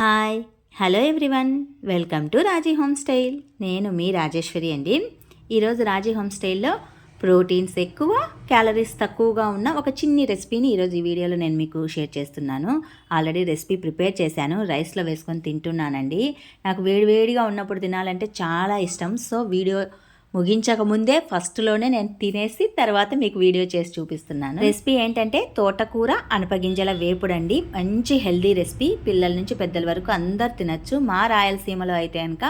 Hi. Hello everyone. Welcome to Raji home style. నేను మీ రాజేశ్వరి అండి. ఈరోజు రాజీ హోమ్ స్టైల్లో ప్రోటీన్స్ ఎక్కువ క్యాలరీస్ తక్కువగా ఉన్న ఒక చిన్ని రెసిపీని ఈరోజు ఈ వీడియోలో నేను మీకు షేర్ చేస్తున్నాను. ఆల్రెడీ రెసిపీ ప్రిపేర్ చేశాను రైస్లో వేసుకొని తింటున్నానండి. నాకు వేడివేడిగా ఉన్నప్పుడు తినాలంటే చాలా ఇష్టం. సో వీడియో ముగించక ముందే ఫస్ట్లోనే నేను తినేసి తర్వాత మీకు వీడియో చేసి చూపిస్తున్నాను. రెసిపీ ఏంటంటే తోటకూర అనపగింజల వేపుడండి. మంచి హెల్దీ రెసిపీ. పిల్లల నుంచి పెద్దల వరకు అందరు తినచ్చు. మా రాయలసీమలో అయితే కనుక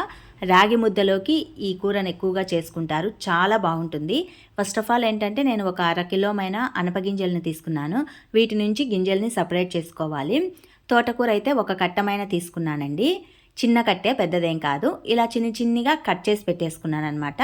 రాగి ముద్దలోకి ఈ కూరను ఎక్కువగా చేసుకుంటారు. చాలా బాగుంటుంది. ఫస్ట్ ఆఫ్ ఆల్ ఏంటంటే నేను ఒక అర కిలోమైన అనపగింజల్ని తీసుకున్నాను. వీటి నుంచి గింజల్ని సపరేట్ చేసుకోవాలి. తోటకూర అయితే ఒక కట్టమైన తీసుకున్నానండి. చిన్న కట్టే పెద్దదేం కాదు. ఇలా చిన్న చిన్నగా కట్ చేసి పెట్టేసుకున్నాను అనమాట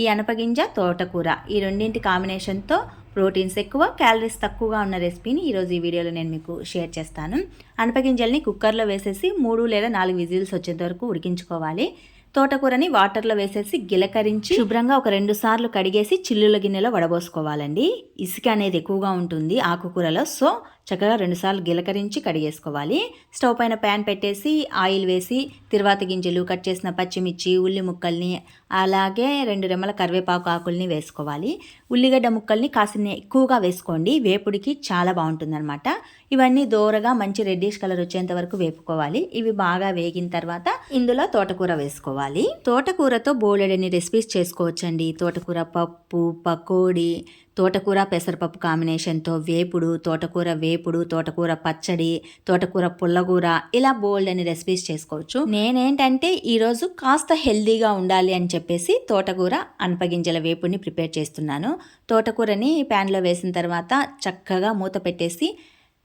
ఈ అనపగింజ తోటకూర ఈ రెండింటి కాంబినేషన్తో ప్రోటీన్స్ ఎక్కువ క్యాలరీస్ తక్కువగా ఉన్న రెసిపీని ఈరోజు ఈ వీడియోలో నేను మీకు షేర్ చేస్తాను. అనపగింజల్ని కుక్కర్లో వేసేసి మూడు లేదా నాలుగు విజిల్స్ వచ్చేంత వరకు ఉడికించుకోవాలి. తోటకూరని వాటర్లో వేసేసి గిలకరించి శుభ్రంగా ఒక రెండు సార్లు కడిగేసి చిల్లుల గిన్నెలో వడబోసుకోవాలండి. ఇసుక అనేది ఎక్కువగా ఉంటుంది ఆకుకూరలో సో చక్కగా రెండుసార్లు గిలకరించి కడిగేసుకోవాలి. స్టవ్ పైన ప్యాన్ పెట్టేసి ఆయిల్ వేసి తిరువాత గింజలు కట్ చేసిన పచ్చిమిర్చి ఉల్లి ముక్కల్ని అలాగే రెండు రెమ్మల కరివేపాకు ఆకుల్ని వేసుకోవాలి. ఉల్లిగడ్డ ముక్కల్ని కాసిన ఎక్కువగా వేసుకోండి. వేపుడికి చాలా బాగుంటుందన్నమాట. ఇవన్నీ దోరగా మంచి రెడ్డిష్ కలర్ వచ్చేంత వరకు వేపుకోవాలి. ఇవి బాగా వేగిన తర్వాత ఇందులో తోటకూర వేసుకోవాలి. తోటకూరతో బోలెడని రెసిపీస్ చేసుకోవచ్చండి. తోటకూర పప్పు పకోడీ తోటకూర పెసరపప్పు కాంబినేషన్తో వేపుడు తోటకూర వేపుడు తోటకూర పచ్చడి తోటకూర పుల్లగూర ఇలా బోల్డ్ అని రెసిపీస్ చేసుకోవచ్చు. నేనేంటంటే ఈరోజు కాస్త హెల్దీగా ఉండాలి అని చెప్పేసి తోటకూర అనపగింజల వేపుడిని ప్రిపేర్ చేస్తున్నాను. తోటకూరని ప్యాన్లో వేసిన తర్వాత చక్కగా మూత పెట్టేసి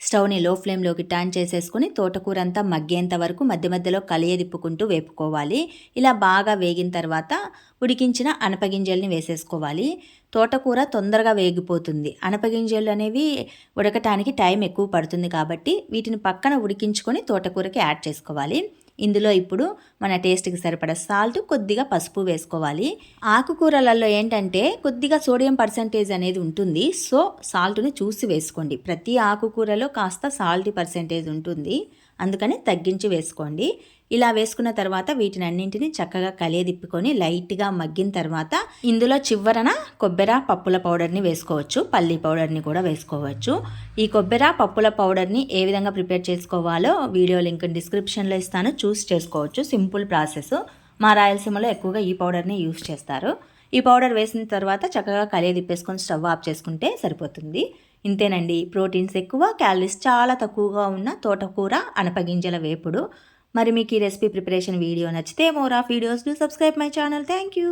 స్టవ్ని లో ఫ్లేమ్లోకి టర్న్ చేసేసుకుని తోటకూర అంతా మగ్గేంత వరకు మధ్య మధ్యలో కలియదిప్పుకుంటూ వేపుకోవాలి. ఇలా బాగా వేగిన తర్వాత ఉడికించిన అనపగింజల్ని వేసేసుకోవాలి. తోటకూర తొందరగా వేగిపోతుంది. అనపగింజలు అనేవి ఉడకటానికి టైం ఎక్కువ పడుతుంది కాబట్టి వీటిని పక్కన ఉడికించుకొని తోటకూరకి యాడ్ చేసుకోవాలి. ఇందులో ఇప్పుడు మన టేస్ట్కి సరిపడ సాల్ట్ కొద్దిగా పసుపు వేసుకోవాలి. ఆకుకూరలలో ఏంటంటే కొద్దిగా సోడియం పర్సంటేజ్ అనేది ఉంటుంది. సో సాల్ట్ని చూసి వేసుకోండి. ప్రతి ఆకుకూరలో కాస్త సాల్ట్ పర్సంటేజ్ ఉంటుంది. అందుకని తగ్గించి వేసుకోండి. ఇలా వేసుకున్న తర్వాత వీటిని అన్నింటినీ చక్కగా కలియదిప్పుకొని లైట్గా మగ్గిన తర్వాత ఇందులో చివరన కొబ్బెర పప్పుల పౌడర్ని వేసుకోవచ్చు. పల్లీ పౌడర్ని కూడా వేసుకోవచ్చు. ఈ కొబ్బెర పప్పుల పౌడర్ని ఏ విధంగా ప్రిపేర్ చేసుకోవాలో వీడియో లింక్ డిస్క్రిప్షన్లో ఇస్తాను. చూస్ చేసుకోవచ్చు. Simple process. మా రాయలసీమలో ఎక్కువగా ఈ పౌడర్ని యూస్ చేస్తారు. ఈ పౌడర్ వేసిన తర్వాత చక్కగా కలియ తిప్పేసుకొని స్టవ్ ఆఫ్ చేసుకుంటే సరిపోతుంది. ఇంతేనండి. ప్రోటీన్స్ ఎక్కువ క్యాలరీస్ చాలా తక్కువగా ఉన్న తోటకూర అనపగింజల వేపుడు. మరి మీకు ఈ రెసిపీ ప్రిపరేషన్ వీడియో నచ్చితే more of videos do subscribe my channel. Thank you